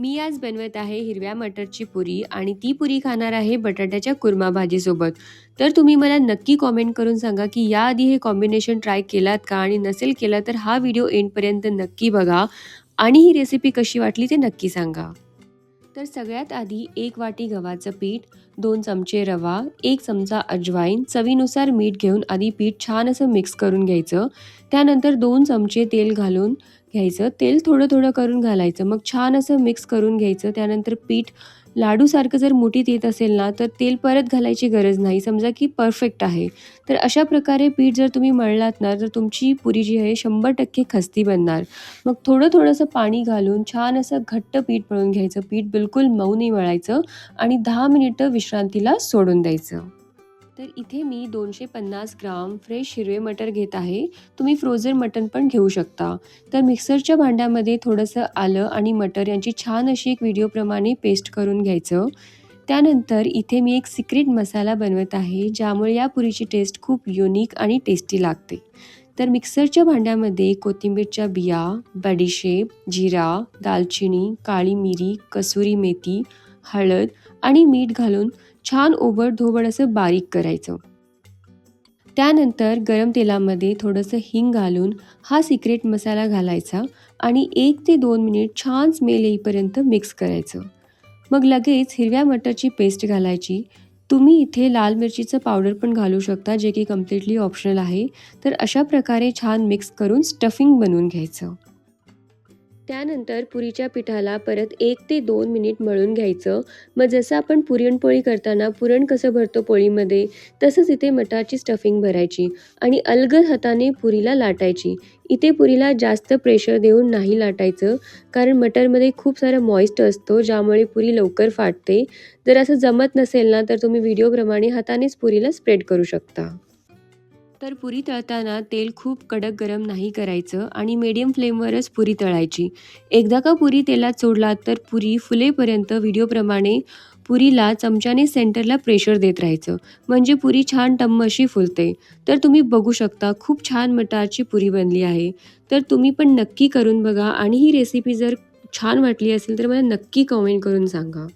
मी आज बनवत आहे हिरव्या मटरची पुरी आणि ती पुरी खाणार आहे बटाट्याच्या कुर्मा भाजीसोबत. तर तुम्ही मला नक्की कॉमेंट करून सांगा की याआधी हे कॉम्बिनेशन ट्राय केलात का आणि नसेल केला तर हा व्हिडिओ एंडपर्यंत नक्की बघा. आणि ही रेसिपी कशी वाटली ते नक्की सांगा. तर सगळ्यात आधी एक वाटी गव्हाचं पीठ दोन चमचे रवा एक चमचा अजवाईन चवीनुसार मीठ घेऊन आधी पीठ छान असं मिक्स करून घ्यायचं. त्यानंतर दोन चमचे तेल घालून घ्यायचं. तेल थोडं थोडं करून घालायचं. मग छान असं मिक्स करून घ्यायचं. त्यानंतर पीठ लाडूसारखं जर मुठीत येत असेल ना तर तेल परत घालायची गरज नाही. समजा की परफेक्ट आहे. तर अशा प्रकारे पीठ जर तुम्ही मळलात ना तर तुमची पुरी जी आहे शंभर टक्के खस्ती बनणार. मग थोडं थोडंसं पाणी घालून छान असं घट्ट पीठ मळून घ्यायचं. पीठ बिलकुल मऊ नाही मळायचं आणि दहा मिनिटं विश्रांतीला सोडून द्यायचं. तर इथे मी दोनशे पन्नास ग्राम फ्रेश हिरवे मटर घेत आहे. तुम्ही फ्रोझन मटन पण घेऊ शकता. तर मिक्सरच्या भांड्यामध्ये थोडंसं आलं आणि मटर यांची छान अशी एक व्हिडिओप्रमाणे पेस्ट करून घ्यायचं. त्यानंतर इथे मी एक सिक्रेट मसाला बनवत आहे ज्यामुळे या पुरीची टेस्ट खूप युनिक आणि टेस्टी लागते. तर मिक्सरच्या भांड्यामध्ये कोथिंबीरच्या बिया बडीशेप जिरा दालचिनी काळी मिरी कसुरी मेथी हळद आणि मीठ घालून छान ओबड धोबड असं बारीक करायचं. त्यानंतर गरम तेलामध्ये थोडंसं हिंग घालून हा सिक्रेट मसाला घालायचा आणि एक ते दोन मिनिट छान स्मेल येईपर्यंत मिक्स करायचं. मग लगेच हिरव्या मटरची पेस्ट घालायची. तुम्ही इथे लाल मिरचीचं पावडर पण घालू शकता जे की कम्प्लिटली ऑप्शनल आहे. तर अशा प्रकारे छान मिक्स करून स्टफिंग बनवून घ्यायचं. त्यानंतर पुरीच्या पिठाला परत एक ते दोन मिनिट मळून घ्यायचं. मग जसं आपण पुरणपोळी करताना पुरण कसं भरतो पोळीमध्ये तसंच इथे मटाची स्टफिंग भरायची आणि अलगद हाताने पुरीला लाटायची. इथे पुरीला जास्त प्रेशर देऊन नाही लाटायचं कारण मटरमध्ये खूप सारं मॉइस्ट असतो ज्यामुळे पुरी लवकर फाटते. जर असं जमत नसेल ना तर तुम्ही व्हिडिओप्रमाणे हातानेच पुरीला स्प्रेड करू शकता. तर पुरी तळताना तेल खूप कडक गरम नाही करायचं आणि मीडियम फ्लेमवरच पुरी तळायची. एकदा का पुरी तेलात सोडलात तर पुरी फुलेपर्यंत व्हिडिओप्रमाणे पुरीला चमच्याने सेंटरला प्रेशर देत राहायचं. म्हणजे पुरी छान टम्म अशी फुलते. तर तुम्ही बघू शकता खूप छान मटारची पुरी बनली आहे. तर तुम्ही पण नक्की करून बघा आणि ही रेसिपी जर छान वाटली असेल तर मला नक्की कमेंट करून सांगा.